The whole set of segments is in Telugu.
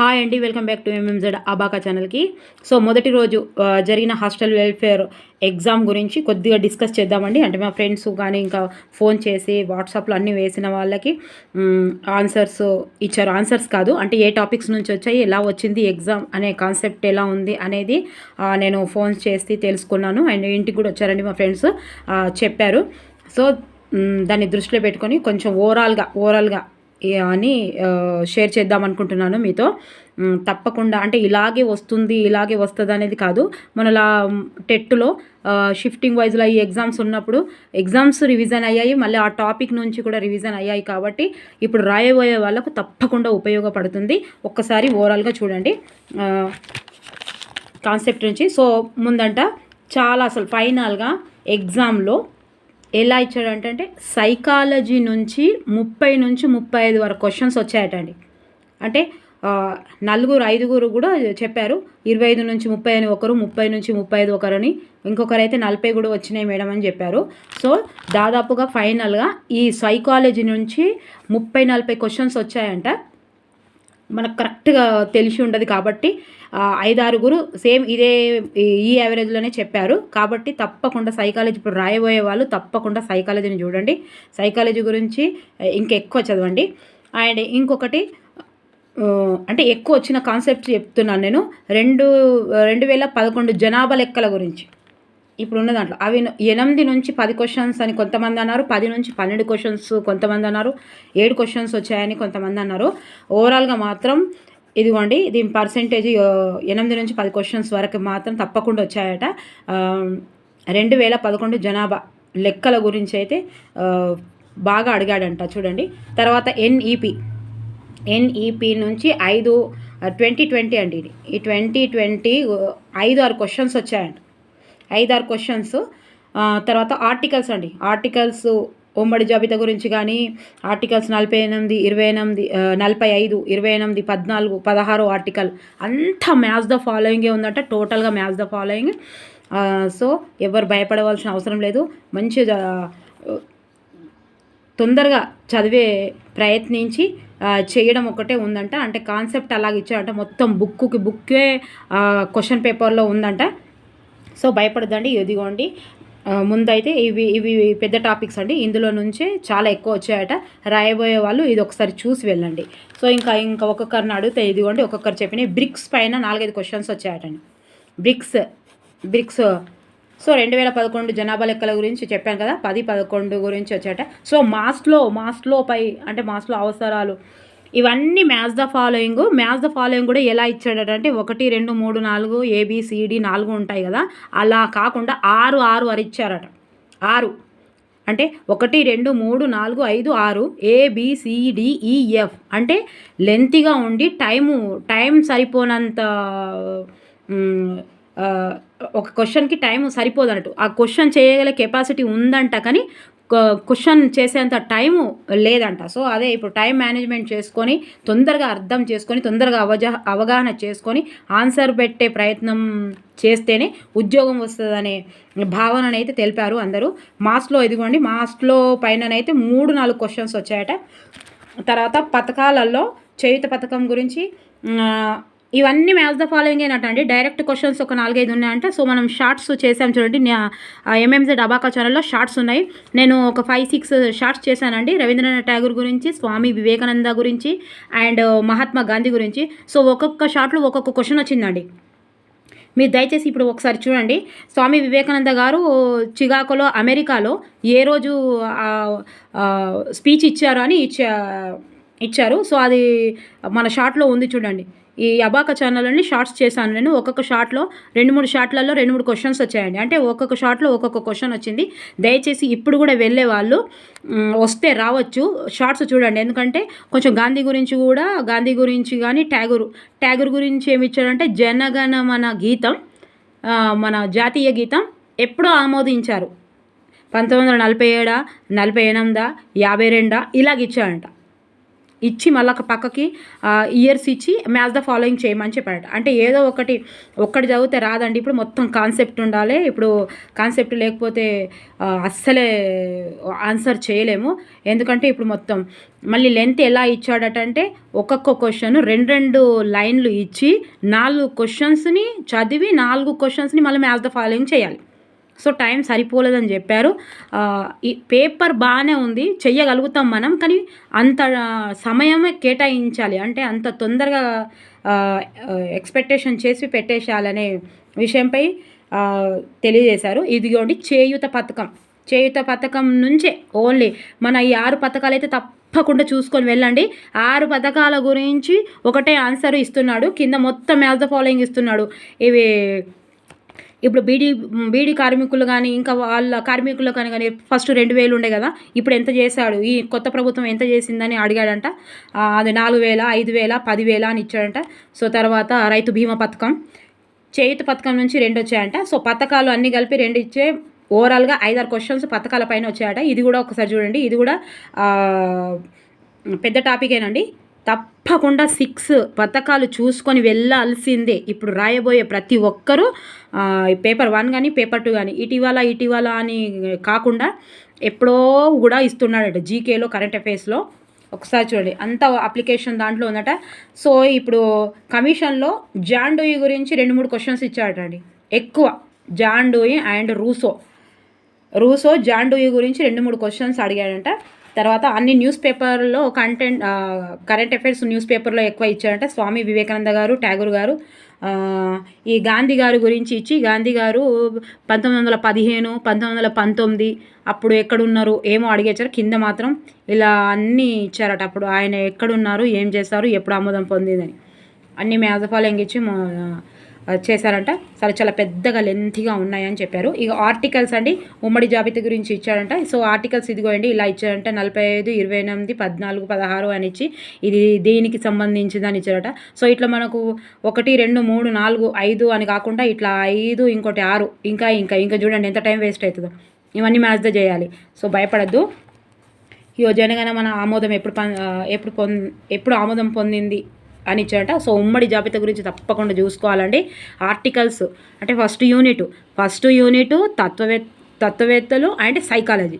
హాయ్ అండి welcome back to M M Z abaca ఛానల్కి సో మొదటి రోజు జరిగిన హాస్టల్ వెల్ఫేర్ ఎగ్జామ్ గురించి కొద్దిగా డిస్కస్ చేద్దామండి. అంటే మా ఫ్రెండ్స్ కానీ ఇంకా ఫోన్ చేసి వాట్సాప్లో అన్నీ వేసిన వాళ్ళకి ఆన్సర్స్ ఇచ్చారు. ఆన్సర్స్ కాదు అంటే ఏ టాపిక్స్ నుంచి వచ్చాయి ఎలా వచ్చింది ఎగ్జామ్ అనే కాన్సెప్ట్ ఎలా ఉంది అనేది నేను ఫోన్ చేసి తెలుసుకున్నాను. అండ్ ఇంటికి కూడా వచ్చారండి మా ఫ్రెండ్స్ చెప్పారు. సో దాన్ని దృష్టిలో పెట్టుకొని కొంచెం ఓవరాల్గా ఓవరాల్గా అని షేర్ చేద్దాం అనుకుంటున్నాను మీతో. తప్పకుండా అంటే ఇలాగే వస్తుంది ఇలాగే వస్తుంది అనేది కాదు. మనలా టెట్లో షిఫ్టింగ్ వైజ్లో ఈ ఎగ్జామ్స్ ఉన్నప్పుడు ఎగ్జామ్స్ రివిజన్ అయ్యాయి మళ్ళీ ఆ టాపిక్ నుంచి కూడా రివిజన్ అయ్యాయి కాబట్టి ఇప్పుడు రాయబోయే వాళ్ళకు తప్పకుండా ఉపయోగపడుతుంది. ఒక్కసారి ఓవరాల్గా చూడండి. కాన్సెప్ట్ నుంచి. సో ముందంట చాలా అసలు ఫైనల్గా ఎగ్జామ్లో ఎలా ఇచ్చాడంటే అంటే సైకాలజీ నుంచి ముప్పై నుంచి ముప్పై ఐదు వరకు క్వశ్చన్స్ వచ్చాయటండి. అంటే నలుగురు ఐదుగురు కూడా చెప్పారు ఇరవై ఐదు నుంచి ముప్పై అని ఒకరు ముప్పై నుంచి ముప్పై ఐదు ఒకరని ఇంకొకరు అయితే నలభై కూడా వచ్చినాయి మేడం అని చెప్పారు. సో దాదాపుగా ఫైనల్గా ఈ సైకాలజీ నుంచి ముప్పై నలభై క్వశ్చన్స్ వచ్చాయంట. మనకు కరెక్ట్గా తెలిసి ఉండదు కాబట్టి ఐదారుగురు సేమ్ ఇదే ఈ- ఈ యావరేజ్లోనే చెప్పారు. కాబట్టి తప్పకుండా సైకాలజీ ఇప్పుడు రాయబోయే వాళ్ళు తప్పకుండా సైకాలజీని చూడండి. సైకాలజీ గురించి ఇంకెక్కువ చదవండి. అండ్ ఇంకొకటి అంటే ఎక్కువ వచ్చిన కాన్సెప్ట్ చెప్తున్నాను నేను. రెండు రెండు వేల పదకొండు జనాభా లెక్కల గురించి. ఇప్పుడున్న దాంట్లో. అవి ఎనిమిది నుంచి పది క్వశ్చన్స్ అని కొంతమంది అన్నారు పది నుంచి పన్నెండు క్వశ్చన్స్ కొంతమంది అన్నారు ఏడు క్వశ్చన్స్ వచ్చాయని కొంతమంది అన్నారు. ఓవరాల్గా మాత్రం ఇదిగోండి దీని పర్సెంటేజ్ ఎనిమిది నుంచి పది క్వశ్చన్స్ వరకు మాత్రం తప్పకుండా వచ్చాయట. రెండు వేల పదకొండు జనాభా లెక్కల గురించి అయితే బాగా అడిగాడంట చూడండి. తర్వాత ఎన్ఈపి ఎన్ఈపి నుంచి ఐదు ట్వంటీ ట్వంటీ అండి ఇది. ఈ ట్వంటీ ట్వంటీ ఐదు ఆరు క్వశ్చన్స్ వచ్చాయంట. ఐదారు క్వశ్చన్స్ తర్వాత ఆర్టికల్స్ అండి. ఆర్టికల్స్ ఉమ్మడి జాబితా గురించి కానీ ఆర్టికల్స్ నలభై ఎనిమిది ఇరవై ఎనిమిది నలభై ఐదు ఇరవై ఎనిమిది పద్నాలుగు పదహారు ఆర్టికల్ అంతా మ్యాచ్ ద ఫాలోయింగే ఉందంట టోటల్గా మ్యాచ్ ద ఫాలోయింగ్ సో ఎవరు భయపడవలసిన అవసరం లేదు. మంచి తొందరగా చదివే ప్రయత్నించి చేయడం ఒకటే ఉందంట. అంటే కాన్సెప్ట్ అలాగ ఇచ్చారంట మొత్తం బుక్కుకి బుక్కే క్వశ్చన్ పేపర్లో ఉందంట. సో భయపడదండి ఇదిగోండి. ముందైతే ఇవి ఇవి పెద్ద టాపిక్స్ అండి. ఇందులో నుంచే చాలా ఎక్కువ వచ్చాయట. రాయబోయే వాళ్ళు ఇది ఒకసారి చూసి వెళ్ళండి. సో ఇంకా ఇంకా ఒక్కొక్కరిని అడిగితే ఇదిగోండి ఒక్కొక్కరు చెప్పిన బ్రిక్స్ పైన నాలుగైదు క్వశ్చన్స్ వచ్చాయటండి. BRICS BRICS. సో రెండు వేల పదకొండు జనాభా లెక్కల గురించి చెప్పాను కదా పది పదకొండు గురించి వచ్చాట సో మాస్లో మాస్లో పై అంటే మాస్లో అవసరాలు ఇవన్నీ match the following. Match the following కూడా ఎలా ఇచ్చాడట అంటే ఒకటి రెండు మూడు నాలుగు ఏబిసిడి నాలుగు ఉంటాయి కదా. అలా కాకుండా ఆరు ఆరు వారు ఇచ్చారట. ఆరు. అంటే ఒకటి రెండు మూడు నాలుగు ఐదు ఆరు ఏబిసిడిఈఎఫ్ అంటే లెంతీగా ఉండి టైము టైం సరిపోనంత ఒక క్వశ్చన్కి టైం సరిపోదు అన్నట్టు ఆ క్వశ్చన్ చేయగల కెపాసిటీ ఉందంట కానీ క్వశ్చన్ చేసేంత టైం లేదంట. సో అదే ఇప్పుడు టైం మేనేజ్మెంట్ చేసుకొని తొందరగా అర్థం చేసుకొని తొందరగా అవజా అవగాహన చేసుకొని ఆన్సర్ పెట్టే ప్రయత్నం చేస్తేనే ఉద్యోగం వస్తుందనే భావననైతే తెలిపారు అందరూ. మాస్లో ఇదిగోండి మాస్లో పైననైతే మూడు నాలుగు క్వశ్చన్స్ వచ్చాయట. తర్వాత పథకాలలో చేయుత పథకం గురించి ఇవన్నీ మ్యాచ్ ద ఫాలోయింగ్ అయినట్టు అండి. డైరెక్ట్ క్వశ్చన్స్ ఒక నాలుగైదు ఉన్నాయంట. సో మనం షార్ట్స్ చేసాం చూడండి. ఎంఎంజెడ్ అబాకా ఛానల్లో షార్ట్స్ ఉన్నాయి. నేను ఒక ఫైవ్ సిక్స్ షార్ట్స్ చేశానండి. రవీంద్రనాథ్ ఠాగూర్ గురించి స్వామి వివేకానంద గురించి అండ్ మహాత్మా గాంధీ గురించి. సో ఒక్కొక్క షార్ట్లో ఒక్కొక్క క్వశ్చన్ వచ్చిందండి. మీరు దయచేసి ఇప్పుడు ఒకసారి చూడండి. స్వామి వివేకానంద గారు చికాగోలో అమెరికాలో ఏ రోజు స్పీచ్ ఇచ్చారు అని ఇచ్చా ఇచ్చారు. సో అది మన షార్ట్లో ఉంది చూడండి. ఈ అబాక ఛానల్ని షార్ట్స్ చేశాను నేను. ఒక్కొక్క షార్ట్లో రెండు మూడు షార్ట్లలో రెండు మూడు క్వశ్చన్స్ వచ్చాయండి. అంటే ఒక్కొక్క షార్ట్లో ఒక్కొక్క క్వశ్చన్ వచ్చింది. దయచేసి ఇప్పుడు కూడా వెళ్ళే వాళ్ళు వస్తే రావచ్చు. షార్ట్స్ చూడండి. ఎందుకంటే కొంచెం గాంధీ గురించి కూడా గాంధీ గురించి కానీ ట్యాగురు ట్యాగర్ గురించి ఏమి ఇచ్చాడంటే జనగణమన గీతం మన జాతీయ గీతం ఎప్పుడో ఆమోదించారు. పంతొమ్మిది వందల నలభై ఏడా నలభై ఎనిమిదా యాభై రెండా ఇలాగ ఇచ్చాడంట ఇచ్చి మళ్ళీ ఒక పక్కకి ఇయర్స్ ఇచ్చి మ్యాచ్ ద ఫాలోయింగ్ చేయమని చెప్పాడు అంటే ఏదో ఒకటి ఒక్కటి చదివితే రాదండి. ఇప్పుడు మొత్తం కాన్సెప్ట్ ఉండాలి. ఇప్పుడు కాన్సెప్ట్ లేకపోతే అస్సలే ఆన్సర్ చేయలేము. ఎందుకంటే ఇప్పుడు మొత్తం మళ్ళీ లెంత్ ఎలా ఇచ్చాడట అంటే ఒక్కొక్క క్వశ్చన్ రెండు రెండు లైన్లు ఇచ్చి నాలుగు క్వశ్చన్స్ని చదివి నాలుగు క్వశ్చన్స్ని మళ్ళీ మ్యాచ్ ద ఫాలోయింగ్ చేయాలి. సో టైం సరిపోలేదని చెప్పారు. ఈ పేపర్ బాగానే ఉంది చెయ్యగలుగుతాం మనం కానీ అంత సమయమే కేటాయించాలి. అంటే అంత తొందరగా ఎక్స్పెక్టేషన్ చేసి పెట్టేసాలనే విషయంపై తెలియజేశారు. ఇదిగోండి చేయుత పథకం. చేయుత పథకం నుంచే ఓన్లీ మన ఈ ఆరు పథకాలు అయితే తప్పకుండా చూసుకొని వెళ్ళండి. ఆరు పథకాల గురించి ఒకటే ఆన్సర్ ఇస్తున్నాడు. కింద మొత్తం మ్యాథ్ ద ఫాలోయింగ్ ఇస్తున్నాడు. ఇవి ఇప్పుడు బీడీ బీడీ కార్మికులు కానీ ఇంకా వాళ్ళ కార్మికులు కానీ కానీ ఫస్ట్ రెండు వేలు ఉండే కదా ఇప్పుడు ఎంత చేశాడు? ఈ కొత్త ప్రభుత్వం ఎంత చేసిందని అడిగాడంట. అది నాలుగు వేల ఐదు వేల పదివేల అని ఇచ్చాడంట. సో తర్వాత రైతు బీమా పథకం చేయుత పథకం నుంచి రెండు వచ్చాయంట. సో పథకాలు అన్నీ కలిపి రెండు ఇచ్చే ఓవరాల్గా ఐదారు క్వశ్చన్స్ పథకాల పైన వచ్చాయట. ఇది కూడా ఒకసారి చూడండి. ఇది కూడా పెద్ద టాపికేనండి తప్పకుండా సిక్స్ పథకాలు చూసుకొని వెళ్ళాల్సిందే. ఇప్పుడు రాయబోయే ప్రతి ఒక్కరూ పేపర్ వన్ కానీ పేపర్ టూ కానీ ఇటీవల ఇటీవల అని కాకుండా ఎప్పుడో కూడా ఇస్తున్నాడట జీకేలో కరెంట్ అఫైర్స్లో. ఒకసారి చూడండి అంత అప్లికేషన్ దాంట్లో ఉందట. సో ఇప్పుడు కమిషన్లో జాండోయి గురించి రెండు మూడు క్వశ్చన్స్ ఇచ్చాడట అండి ఎక్కువ John Dewey and Rousseau. Rousseau John Dewey గురించి రెండు మూడు క్వశ్చన్స్ అడిగాడంట. తర్వాత అన్ని న్యూస్ పేపర్లో కంటెంట్ కరెంట్ అఫైర్స్ న్యూస్ పేపర్లో ఎక్కువ ఇచ్చారంటే స్వామి వివేకానంద గారు ట్యాగూర్ గారు. ఈ గాంధీ గారి గురించి ఇచ్చి గాంధీ గారు పంతొమ్మిది వందల పదిహేను పంతొమ్మిది వందల పంతొమ్మిది అప్పుడు ఎక్కడున్నారు ఏమో అడిగేచ్చారు. కింద మాత్రం ఇలా అన్నీ ఇచ్చారట. అప్పుడు ఆయన ఎక్కడున్నారు ఏం చేశారు ఎప్పుడు ఆమోదం పొందిందని. అన్ని మేధఫాలు ఇచ్చి చేశారంట. సరే చాలా పెద్దగా లెంతీగా ఉన్నాయని చెప్పారు. ఇక ఆర్టికల్స్ అండి ఉమ్మడి జాబితా గురించి ఇచ్చారంట సో ఆర్టికల్స్ ఇదిగోండి ఇలా ఇచ్చారంట నలభై ఐదు ఇరవై ఎనిమిది పద్నాలుగు పదహారు అని ఇచ్చి ఇది దేనికి సంబంధించిందని ఇచ్చారట సో ఇట్లా మనకు ఒకటి రెండు మూడు నాలుగు ఐదు అని కాకుండా ఇట్లా ఐదు ఇంకోటి ఆరు ఇంకా ఇంకా ఇంకా చూడండి ఎంత టైం వేస్ట్ అవుతుందో. ఇవన్నీ మ్యాచ్ చేయాలి. సో భయపడద్దు. ఈ జనగణ మన ఆమోదం ఎప్పుడు ఎప్పుడు పొంది ఎప్పుడు ఆమోదం పొందింది? అని ఇచ్చారట సో ఉమ్మడి జాబితా గురించి తప్పకుండా చూసుకోవాలండి. ఆర్టికల్స్ అంటే ఫస్ట్ యూనిట్ ఫస్ట్ యూనిట్ తత్వవే తత్వవేత్తలు అండ్ సైకాలజీ.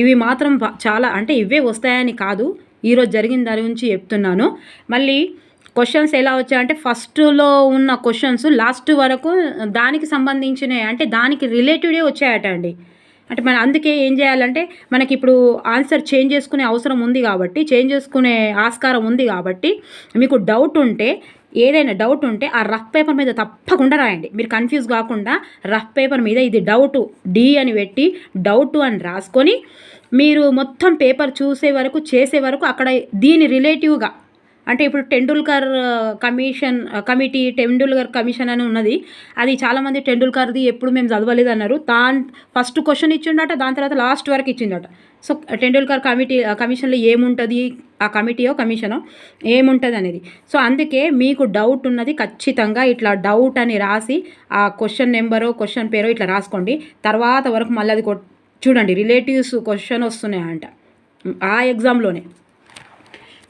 ఇవి మాత్రం చాలా అంటే ఇవే వస్తాయని కాదు ఈరోజు జరిగిన దాని గురించి చెప్తున్నాను. మళ్ళీ క్వశ్చన్స్ ఎలా వచ్చాయంటే ఫస్ట్లో ఉన్న క్వశ్చన్స్ లాస్ట్ వరకు దానికి సంబంధించినవి అంటే దానికి రిలేటెడే వచ్చాయట అండి. అంటే మన అందుకే ఏం చేయాలంటే మనకి ఇప్పుడు ఆన్సర్ చేంజ్ చేసుకునే అవసరం ఉంది కాబట్టి చేంజ్ చేసుకునే ఆస్కారం ఉంది కాబట్టి మీకు డౌట్ ఉంటే ఏదైనా డౌట్ ఉంటే ఆ రఫ్ పేపర్ మీద తప్పకుండా రాయండి. మీరు కన్ఫ్యూజ్ కాకుండా రఫ్ పేపర్ మీద ఇది డౌట్ డి అని పెట్టి డౌట్ అని రాసుకొని మీరు మొత్తం పేపర్ చూసే వరకు చేసే వరకు అక్కడ దీని రిలేటివ్గా అంటే ఇప్పుడు Tendulkar commission committee Tendulkar commission అని ఉన్నది. అది చాలామంది టెండూల్కర్ది ఎప్పుడు మేము చదవలేదు అన్నారు. దాని ఫస్ట్ క్వశ్చన్ ఇచ్చిండట దాని తర్వాత లాస్ట్ వరకు ఇచ్చిండట. సో టెండూల్కర్ కమిటీ కమిషన్లో ఏముంటుంది? ఆ కమిటీయో కమిషనో ఏముంటుంది అనేది. సో అందుకే మీకు డౌట్ ఉన్నది ఖచ్చితంగా ఇట్లా డౌట్ అని రాసి ఆ క్వశ్చన్ నెంబరో క్వశ్చన్ పేరో ఇట్లా రాసుకోండి. తర్వాత వరకు మళ్ళీ అది చూడండి రిలేటివ్స్ క్వశ్చన్ వస్తున్నాయంట. ఆ ఎగ్జామ్లోనే.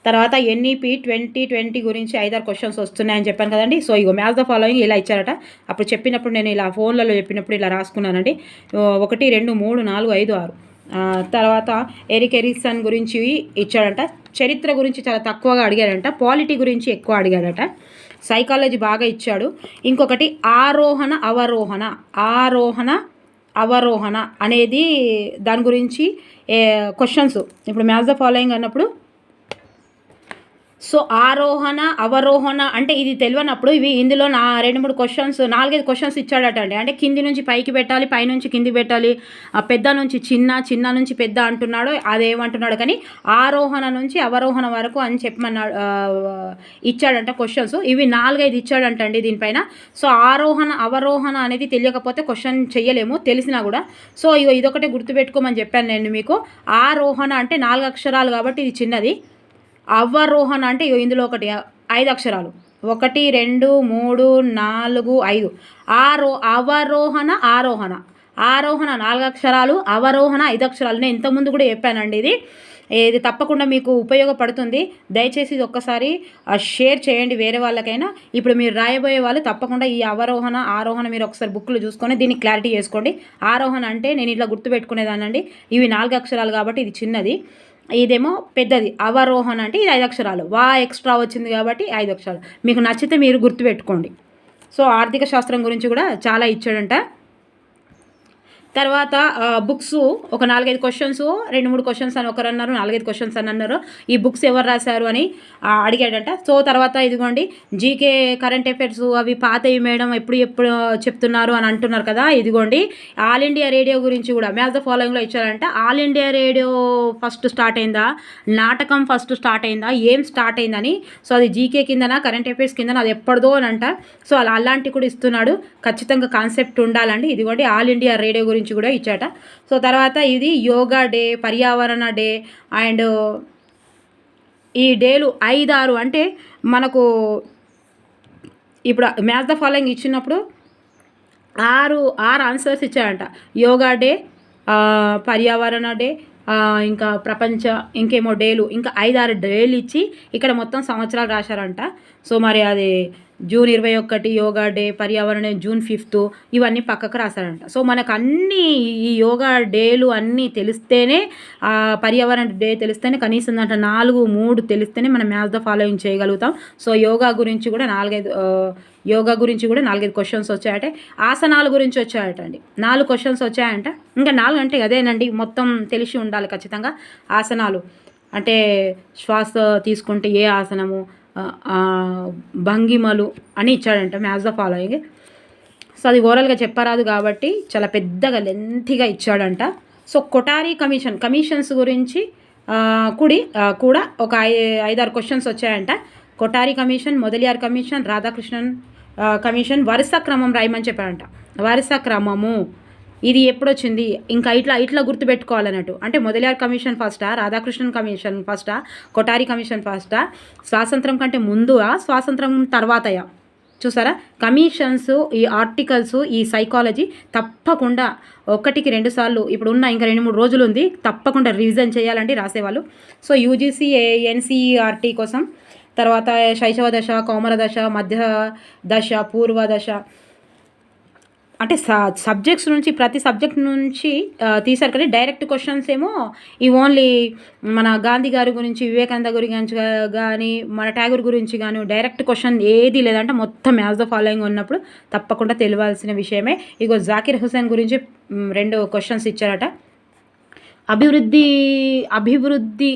తర్వాత ఎన్ఈపీ ట్వంటీ ట్వంటీ గురించి ఐదారు క్వశ్చన్స్ వస్తున్నాయని చెప్పాను కదండి. సో ఇగో మ్యాథ్స్ ద ఫాలోయింగ్ ఇలా ఇచ్చారట. అప్పుడు చెప్పినప్పుడు నేను ఇలా ఫోన్లలో చెప్పినప్పుడు ఇలా రాసుకున్నానండి. ఒకటి రెండు మూడు నాలుగు ఐదు ఆరు. తర్వాత ఎరిక్ ఎరిక్సన్ గురించి ఇచ్చాడంట. చరిత్ర గురించి చాలా తక్కువగా అడిగాడంట. పాలిటీ గురించి ఎక్కువ అడిగాడట. సైకాలజీ బాగా ఇచ్చాడు. ఇంకొకటి ఆరోహణ అవరోహణ. ఆరోహణ అవరోహణ అనేది దాని గురించి క్వశ్చన్స్ ఇప్పుడు మ్యాథ్స్ ద ఫాలోయింగ్ అన్నప్పుడు సో ఆరోహణ అవరోహణ అంటే ఇది తెలియనప్పుడు ఇవి ఇందులో నా రెండు మూడు క్వశ్చన్స్ నాలుగైదు క్వశ్చన్స్ ఇచ్చాడట అండి అంటే కింది నుంచి పైకి పెట్టాలి పైనుంచి కింది పెట్టాలి. పెద్ద నుంచి చిన్న చిన్న నుంచి పెద్ద అంటున్నాడు అదేమంటున్నాడు కానీ ఆరోహణ నుంచి అవరోహణ వరకు అని చెప్పమన్నాడు ఇచ్చాడంట క్వశ్చన్స్ ఇవి నాలుగైదు ఇచ్చాడంట అండి దీనిపైన. సో ఆరోహణ అవరోహణ అనేది తెలియకపోతే క్వశ్చన్ చెయ్యలేము తెలిసినా కూడా. సో ఇగో ఇదొకటి గుర్తుపెట్టుకోమని చెప్పాను నేను మీకు. ఆరోహణ అంటే నాలుగు అక్షరాలు కాబట్టి ఇది చిన్నది. అవరోహణ అంటే ఇందులో ఒకటి ఐదు అక్షరాలు. ఒకటి రెండు మూడు నాలుగు ఐదు. ఆరో అవరోహణ ఆరోహణ. ఆరోహణ నాలుగు అక్షరాలు అవరోహణ ఐదు అక్షరాలు. నేను ఇంతకుముందు కూడా చెప్పానండి ఇది. ఇది తప్పకుండా మీకు ఉపయోగపడుతుంది. దయచేసి ఇది ఒక్కసారి షేర్ చేయండి వేరే వాళ్ళకైనా. ఇప్పుడు మీరు రాయబోయే వాళ్ళు తప్పకుండా ఈ అవరోహణ ఆరోహణ మీరు ఒకసారి బుక్లు చూసుకొని దీన్ని క్లారిటీ చేసుకోండి. ఆరోహణ అంటే నేను ఇట్లా గుర్తుపెట్టుకునేదానండి ఇవి నాలుగు అక్షరాలు కాబట్టి ఇది చిన్నది. ఇదేమో పెద్దది. అవరోహణ అంటే ఇది ఐదు అక్షరాలు. వా ఎక్స్ట్రా వచ్చింది కాబట్టి ఐదు అక్షరాలు. మీకు నచ్చితే మీరు గుర్తుపెట్టుకోండి. సో ఆర్థిక శాస్త్రం గురించి కూడా చాలా ఇచ్చాడంట. తర్వాత బుక్స్ ఒక నాలుగైదు క్వశ్చన్స్ రెండు మూడు క్వశ్చన్స్ అని ఒకరు అన్నారు నాలుగైదు క్వశ్చన్స్ అని అన్నారు. ఈ బుక్స్ ఎవరు రాశారు అని అడిగాడంట. సో తర్వాత ఇదిగోండి జీకే కరెంట్ అఫైర్స్ అవి పాతవి మేడం ఎప్పుడు ఎప్పుడు చెప్తున్నారు అని అంటున్నారు కదా ఇదిగోండి ఆల్ ఇండియా రేడియో గురించి కూడా మ్యాథ్ ద ఫాలోయింగ్లో ఇచ్చారంట. All India Radio first start అయిందా? నాటకం ఫస్ట్ స్టార్ట్ అయిందా? ఏం స్టార్ట్ అయిందని? సో అది జీకే కిందన కరెంట్ అఫైర్స్ కిందన అది ఎప్పటిదో అని అంట. సో అలా అలాంటివి కూడా ఇస్తున్నాడు. ఖచ్చితంగా కాన్సెప్ట్ ఉండాలండి. ఇదిగోండి ఆల్ ఇండియా రేడియో గురించి గురించి కూడా ఇచ్చాట. సో తర్వాత ఇది యోగా డే పర్యావరణ డే అండ్ ఈ డేలు ఐదారు అంటే మనకు ఇప్పుడు మ్యాచ్ ద ఫాలోయింగ్ ఇచ్చినప్పుడు ఆరు ఆరు ఆన్సర్స్ ఇచ్చాడంట యోగా డే పర్యావరణ డే ఇంకా ప్రపంచ ఇంకేమో డేలు ఇంకా ఐదారు డేలు ఇచ్చి ఇక్కడ మొత్తం సంవత్సరాలు రాశారంట. సో మరి అది జూన్ ఇరవై ఒకటి యోగా డే పర్యావరణ జూన్ ఫిఫ్త్ ఇవన్నీ పక్కకు రాశారంట. సో మనకు అన్ని ఈ యోగా డేలు అన్నీ తెలిస్తేనే పర్యావరణ డే తెలిస్తేనే కనీసం దాంట్లో నాలుగు మూడు తెలిస్తేనే మనం మ్యాథ్ ద ఫాలోయింగ్ చేయగలుగుతాం. సో యోగా గురించి కూడా నాలుగైదు యోగా గురించి కూడా నాలుగైదు క్వశ్చన్స్ వచ్చాయట. ఆసనాల గురించి వచ్చాయట అండి నాలుగు క్వశ్చన్స్ వచ్చాయంట. ఇంకా నాలుగు అంటే అదేనండి మొత్తం తెలిసి ఉండాలి ఖచ్చితంగా. ఆసనాలు. అంటే శ్వాస తీసుకుంటే ఏ ఆసనము? భంగిమలు అని ఇచ్చాడంట మ్యాథ్స్ ద ఫాలోయింగ్. సో అది ఓవరాల్గా చెప్పరాదు కాబట్టి చాలా పెద్దగా లెంతిగా ఇచ్చాడంట. సో కొటారీ కమిషన్ కమిషన్స్ గురించి కుడి కూడా ఒక ఐదారు క్వశ్చన్స్ వచ్చాయంట. Kothari commission Mudaliar commission Radhakrishnan commission వరుస క్రమం రాయమని చెప్పాడంట. వరుస క్రమము. ఇది ఎప్పుడొచ్చింది? ఇంకా ఇట్లా ఇట్లా గుర్తుపెట్టుకోవాలన్నట్టు. అంటే మొదలయారు కమిషన్ ఫస్టా రాధాకృష్ణన్ కమిషన్ ఫస్టా కొటారి కమిషన్ ఫస్టా స్వాతంత్రం కంటే ముందుగా స్వాతంత్రం తర్వాతయా? చూసారా? కమిషన్స్ ఈ ఆర్టికల్స్ ఈ సైకాలజీ తప్పకుండా ఒకటికి రెండు సార్లు ఇప్పుడు ఉన్న ఇంకా రెండు మూడు రోజులు ఉంది తప్పకుండా రివిజన్ చేయాలండి రాసేవాళ్ళు. సో యూజీసీ ఎన్సీఆర్టీ కోసం తర్వాత శైశవ దశ కౌమర దశ మధ్య దశ పూర్వ దశ అంటే సబ్జెక్ట్స్ నుంచి ప్రతి సబ్జెక్ట్ నుంచి తీసారు కానీ డైరెక్ట్ క్వశ్చన్స్ ఏమో ఈ ఓన్లీ మన గాంధీ గారి గురించి వివేకానంద గురించి కానీ మన ట్యాగూర్ గురించి కానీ డైరెక్ట్ క్వశ్చన్ ఏది లేదంటే మొత్తం యాజ్ ద ఫాలోయింగ్ ఉన్నప్పుడు తప్పకుండా తెలియాల్సిన విషయమే. ఇగో జాకిర్ హుసేన్ గురించి రెండు క్వశ్చన్స్ ఇచ్చారట. అభివృద్ధి అభివృద్ధి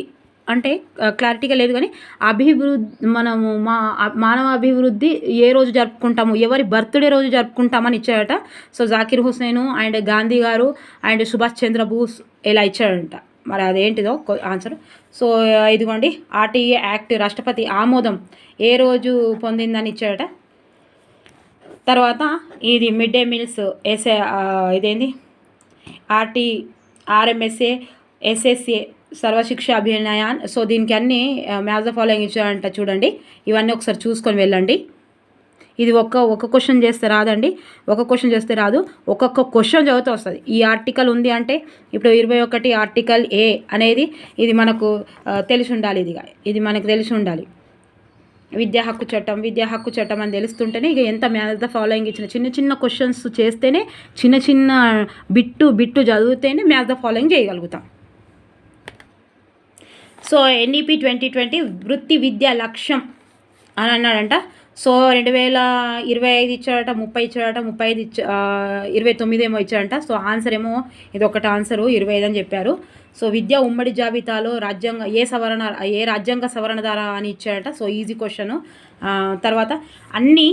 అంటే క్లారిటీగా లేదు కానీ అభివృద్ధి మనము మా మానవ అభివృద్ధి ఏ రోజు జరుపుకుంటాము ఎవరి బర్త్డే రోజు జరుపుకుంటామని ఇచ్చాడట సో జాకిర్ హుసేను అండ్ గాంధీ గారు అండ్ సుభాష్ చంద్రబోస్ ఇలా ఇచ్చాడంట మరి అదేంటిదో ఆన్సర్. సో ఇదిగోండి ఆర్టీఏ యాక్ట్ రాష్ట్రపతి ఆమోదం ఏ రోజు పొందిందని ఇచ్చాడట తర్వాత ఇది మిడ్ డే మీల్స్ ఎస్ఏ ఇదేంది? RT RMSA SSA Sarva Shiksha Abhiyan. So దీనికి అన్ని మ్యాథ్ ఫాలోయింగ్ ఇచ్చారంట చూడండి. ఇవన్నీ ఒకసారి చూసుకొని వెళ్ళండి. ఇది ఒక్క ఒక క్వశ్చన్ చేస్తే రాదండి. ఒక క్వశ్చన్ చేస్తే రాదు. ఒక్కొక్క క్వశ్చన్ చదివితే వస్తుంది. ఈ ఆర్టికల్ ఉంది అంటే ఇప్పుడు ఇరవై ఒకటి ఆర్టికల్ ఏ అనేది ఇది మనకు తెలిసి ఉండాలి ఇదిగా. ఇది మనకు తెలిసి ఉండాలి. విద్యా హక్కు చట్టం విద్యా హక్కు చట్టం అని తెలుస్తుంటేనే ఇక ఎంత మ్యాథ్ ఫాలోయింగ్ ఇచ్చిన చిన్న చిన్న క్వశ్చన్స్ చేస్తేనే చిన్న చిన్న బిట్టు బిట్టు చదివితేనే మ్యాథ ద ఫాలోయింగ్ చేయగలుగుతాం. సో ఎన్ఈపి ట్వంటీ ట్వంటీ వృత్తి విద్య లక్ష్యం అని అన్నాడంట. సో రెండు వేల ఇరవై ఐదు ఇచ్చాడట ముప్పై ఇచ్చాడట ముప్పై ఐదు ఇచ్చా ఇరవై తొమ్మిది ఏమో ఇచ్చాడంట. సో ఆన్సర్ ఏమో ఇది ఒకటి ఆన్సరు ఇరవై ఐదు అని చెప్పారు. సో విద్య ఉమ్మడి జాబితాలో రాజ్యాంగ ఏ సవరణ ఏ రాజ్యాంగ సవరణ ద్వారా అని ఇచ్చాడట. సో ఈజీ క్వశ్చన్ తర్వాత అన్నీ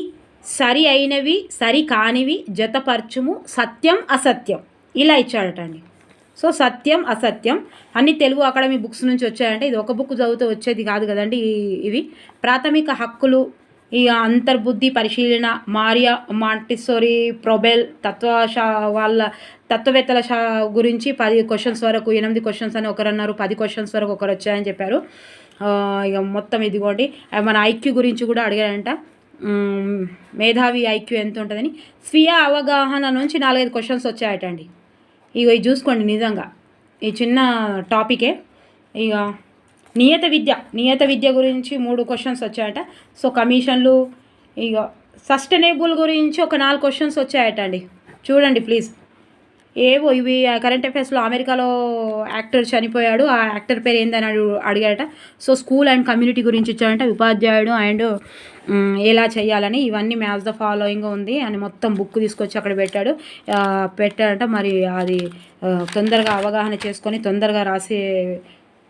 సరి అయినవి సరి కానివి జతపరచుము సత్యం అసత్యం ఇలా ఇచ్చాడట అండి. సో సత్యం అసత్యం అన్ని తెలుగు అకాడమీ బుక్స్ నుంచి వచ్చాయంటే ఇది ఒక బుక్ చదివితే వచ్చేది కాదు కదండి ఇవి. ప్రాథమిక హక్కులు ఈ అంతర్బుద్ధి పరిశీలన మారియా మాంటిసోరీ ప్రొబెల్ తత్వశా వాళ్ళ తత్వవేత్తల షా గురించి పది క్వశ్చన్స్ వరకు ఎనిమిది క్వశ్చన్స్ అని ఒకరు అన్నారు పది క్వశ్చన్స్ వరకు ఒకరు వచ్చాయని చెప్పారు. ఇక మొత్తం ఇదిగోండి. మన ఐక్యూ గురించి కూడా అడిగారంట మేధావి ఐక్యూ ఎంత ఉంటుందని. స్వీయ అవగాహన నుంచి నాలుగైదు క్వశ్చన్స్ వచ్చాయటండి. ఇక ఇది చూసుకోండి నిజంగా. ఈ చిన్న టాపికే. ఇక నియత విద్య నియత విద్య గురించి మూడు క్వశ్చన్స్ వచ్చాయట. సో కమిషన్లు ఇక సస్టైనబుల్ గురించి ఒక నాలుగు క్వశ్చన్స్ వచ్చాయట అండి చూడండి ప్లీజ్. ఏవో ఇవి కరెంట్ అఫైర్స్లో అమెరికాలో యాక్టర్ చనిపోయాడు. ఆ యాక్టర్ పేరు ఏందని అడిగాడట సో స్కూల్ అండ్ కమ్యూనిటీ గురించి ఇచ్చాడంట ఉపాధ్యాయుడు అండ్ ఎలా చేయాలని ఇవన్నీ మ్యాథ్స్ ద ఫాలోయింగ్ ఉంది అని మొత్తం బుక్ తీసుకొచ్చి అక్కడ పెట్టాడు. పెట్టాడంట మరి అది తొందరగా అవగాహన చేసుకొని తొందరగా రాసి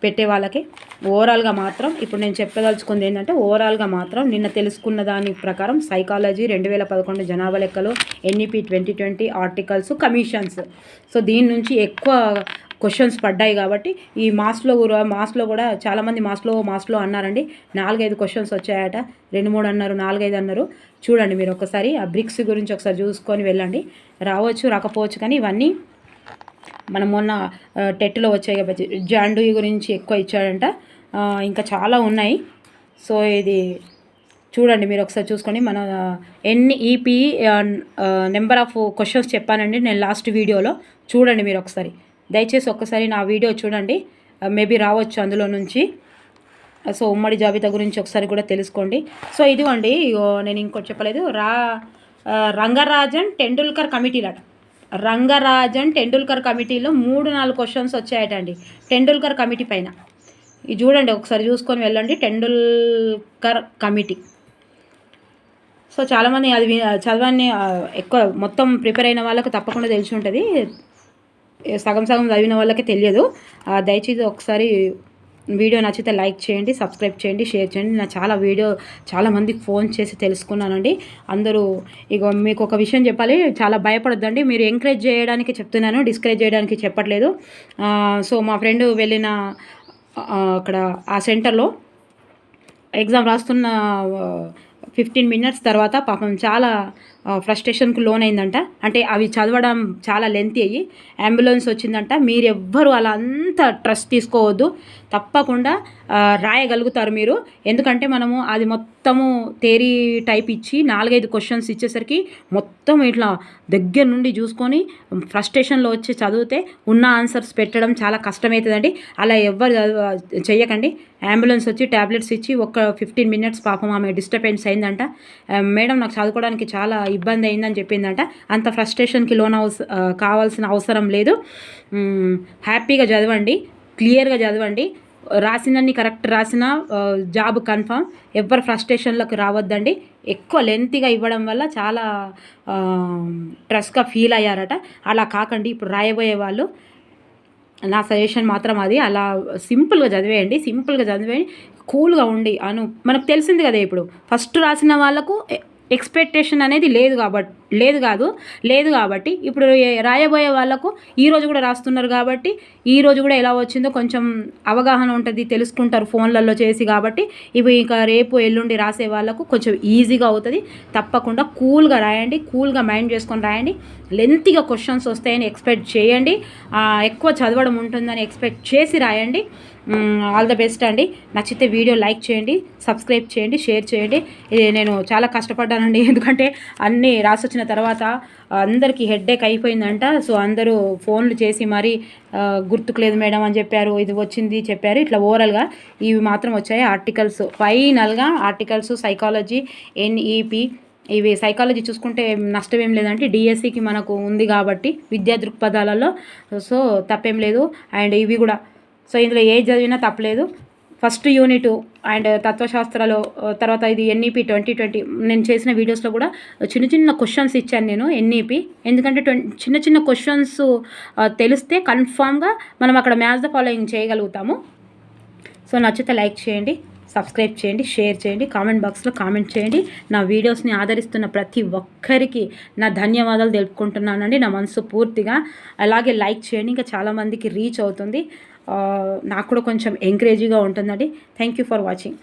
పెట్టే వాళ్ళకి ఓవరాల్గా మాత్రం ఇప్పుడు నేను చెప్పదలుచుకుంది ఏంటంటే ఓవరాల్గా మాత్రం నిన్న తెలుసుకున్న దాని ప్రకారం సైకాలజీ రెండు వేల పదకొండు జనాభా లెక్కలు NEP twenty twenty articles commissions. So దీని నుంచి ఎక్కువ క్వశ్చన్స్ పడ్డాయి కాబట్టి ఈ మాస్లో కూడా మాస్లో కూడా చాలామంది మాస్లో మాస్లో అన్నారండి. నాలుగైదు క్వశ్చన్స్ వచ్చాయట. రెండు మూడు అన్నారు నాలుగైదు అన్నారు. చూడండి మీరు ఒకసారి ఆ బ్రిక్స్ గురించి ఒకసారి చూసుకొని వెళ్ళండి. రావచ్చు రాకపోవచ్చు కానీ ఇవన్నీ మనం మొన్న టెట్లో వచ్చాయి కాబట్టి జాండూ గురించి ఎక్కువ ఇచ్చాడంట. ఇంకా చాలా ఉన్నాయి. సో ఇది చూడండి మీరు ఒకసారి చూసుకోండి మన ఎన్ని ఈపీ నెంబర్ ఆఫ్ క్వశ్చన్స్ చెప్పానండి నేను లాస్ట్ వీడియోలో. చూడండి మీరు ఒకసారి. దయచేసి ఒక్కసారి నా వీడియో చూడండి. Uh, మేబీ రావచ్చు అందులో నుంచి. Uh, సో ఉమ్మడి జాబితా గురించి ఒకసారి కూడా తెలుసుకోండి. సో ఇదిగోండి నేను ఇంకోటి చెప్పలేదు. రా uh, రంగరాజన్ టెండూల్కర్ కమిటీలట. రంగరాజన్ టెండూల్కర్ కమిటీలో మూడు నాలుగు క్వశ్చన్స్ వచ్చాయటండి. టెండూల్కర్ కమిటీ పైన. ఇది చూడండి ఒకసారి చూసుకొని వెళ్ళండి. టెండూల్కర్ కమిటీ. సో చాలామంది అది చదవాన్ని ఎక్కువ మొత్తం ప్రిపేర్ అయిన వాళ్ళకు తప్పకుండా తెలిసి ఉంటుంది. సగం సగం చదివిన వాళ్ళకి తెలియదు. దయచేసి ఒకసారి వీడియో నచ్చితే లైక్ చేయండి సబ్స్క్రైబ్ చేయండి షేర్ చేయండి. నా చాలా వీడియో చాలామందికి ఫోన్ చేసి తెలుసుకున్నానండి. అందరూ ఇక మీకు ఒక విషయం చెప్పాలి చాలా భయపడద్దండి. మీరు ఎంకరేజ్ చేయడానికి చెప్తున్నాను డిస్కరేజ్ చేయడానికి చెప్పట్లేదు. సో మా ఫ్రెండ్ వెళ్ళిన అక్కడ ఆ సెంటర్లో ఎగ్జామ్ రాస్తున్న ఫిఫ్టీన్ మినిట్స్ తర్వాత పాపం చాలా ఫ్రస్ట్రేషన్కు లోన్ అయిందంట అంటే అవి చదవడం చాలా లెంత్ అయ్యి అంబులెన్స్ వచ్చిందంట. మీరెవ్వరు అలా అంత ట్రస్ట్ తీసుకోవద్దు. తప్పకుండా రాయగలుగుతారు మీరు. ఎందుకంటే మనము అది మొత్తము థేరీ టైప్ ఇచ్చి నాలుగైదు క్వశ్చన్స్ ఇచ్చేసరికి మొత్తం ఇట్లా దగ్గర నుండి చూసుకొని ఫ్రస్ట్రేషన్లో వచ్చి చదివితే ఉన్న ఆన్సర్స్ పెట్టడం చాలా కష్టమవుతుందండి అలా ఎవ్వరు చెయ్యకండి. అంబులెన్స్ వచ్చి ట్యాబ్లెట్స్ ఇచ్చి ఒక ఫిఫ్టీన్ మినిట్స్ పాపం ఆమె డిస్టర్బెన్స్ అయిందంట. మేడం నాకు చదువుకోవడానికి చాలా ఇబ్బంది అయిందని చెప్పిందంట. అంత ఫ్రస్ట్రేషన్కి లోన్ అవస కావాల్సిన అవసరం లేదు. హ్యాపీగా చదవండి క్లియర్గా చదవండి. రాసినన్ని కరెక్ట్ రాసిన జాబ్ కన్ఫామ్ ఎవ్వరు ఫ్రస్ట్రేషన్లకు రావద్దండి. ఎక్కువ లెంతీగా ఇవ్వడం వల్ల చాలా స్ట్రెస్గా ఫీల్ అయ్యారట. అలా కాకండి ఇప్పుడు రాయబోయే వాళ్ళు. నా సజెషన్ మాత్రం అది. అలా సింపుల్గా చదివేయండి సింపుల్గా చదివేయండి. కూల్గా ఉండి అను మనకు తెలిసింది కదా ఇప్పుడు. ఫస్ట్ రాసిన వాళ్ళకు ఎక్స్పెక్టేషన్ అనేది లేదు కాబట్టి లేదు కాదు లేదు కాబట్టి ఇప్పుడు రాయబోయే వాళ్ళకు ఈరోజు కూడా రాస్తున్నారు కాబట్టి ఈరోజు కూడా ఎలా వచ్చిందో కొంచెం అవగాహన ఉంటుంది తెలుసుకుంటారు ఫోన్లలో చేసి కాబట్టి ఇవి ఇంకా రేపు ఎల్లుండి రాసే వాళ్ళకు కొంచెం ఈజీగా అవుతుంది. తప్పకుండా కూల్గా రాయండి కూల్గా మైండ్ చేసుకొని రాయండి. లెంతీగా క్వశ్చన్స్ వస్తాయని ఎక్స్పెక్ట్ చేయండి. ఎక్కువ చదవడం ఉంటుందని ఎక్స్పెక్ట్ చేసి రాయండి. ఆల్ ద బెస్ట్ అండి. నచ్చితే వీడియో లైక్ చేయండి సబ్స్క్రైబ్ చేయండి షేర్ చేయండి. నేను చాలా కష్టపడ్డానండి. ఎందుకంటే అన్నీ రాసొచ్చిన తర్వాత అందరికీ హెడ్ఏక్ అయిపోయిందంట. సో అందరూ ఫోన్లు చేసి మరీ గుర్తుకులేదు మేడం అని చెప్పారు ఇది వచ్చింది చెప్పారు. ఇట్లా ఓవరాల్గా ఇవి మాత్రం వచ్చాయి. ఆర్టికల్స్ ఫైనల్గా ఆర్టికల్స్ సైకాలజీ ఎన్ఈపి ఇవి సైకాలజీ చూసుకుంటే నష్టం ఏం లేదంటే డిఎస్సికి మనకు ఉంది కాబట్టి విద్యా దృక్పథాలలో సో తప్పేం లేదు. అండ్ ఇవి కూడా సో ఇందులో ఏది చదివినా తప్పలేదు. ఫస్ట్ యూనిట్ అండ్ తత్వశాస్త్రాలు తర్వాత ఇది ఎన్ఈపి ట్వంటీ ట్వంటీ నేను చేసిన వీడియోస్లో కూడా చిన్న చిన్న క్వశ్చన్స్ ఇచ్చాను నేను ఎన్ఈపి ఎందుకంటే చిన్న చిన్న క్వశ్చన్స్ తెలిస్తే కన్ఫామ్గా మనం అక్కడ మ్యాథ్ ద ఫాలోయింగ్ చేయగలుగుతాము. సో నచ్చితే లైక్ చేయండి సబ్స్క్రైబ్ చేయండి షేర్ చేయండి కామెంట్ బాక్స్లో కామెంట్ చేయండి. నా వీడియోస్ని ఆదరిస్తున్న ప్రతి ఒక్కరికి నా ధన్యవాదాలు తెలుపుకుంటున్నానండి. నా మనసు పూర్తిగా అలాగే లైక్ చేయండి. ఇంకా చాలామందికి రీచ్ అవుతుంది. నాకు కూడా కొంచెం ఎంకరేజ్గా ఉంటుందండి. Thank you for watching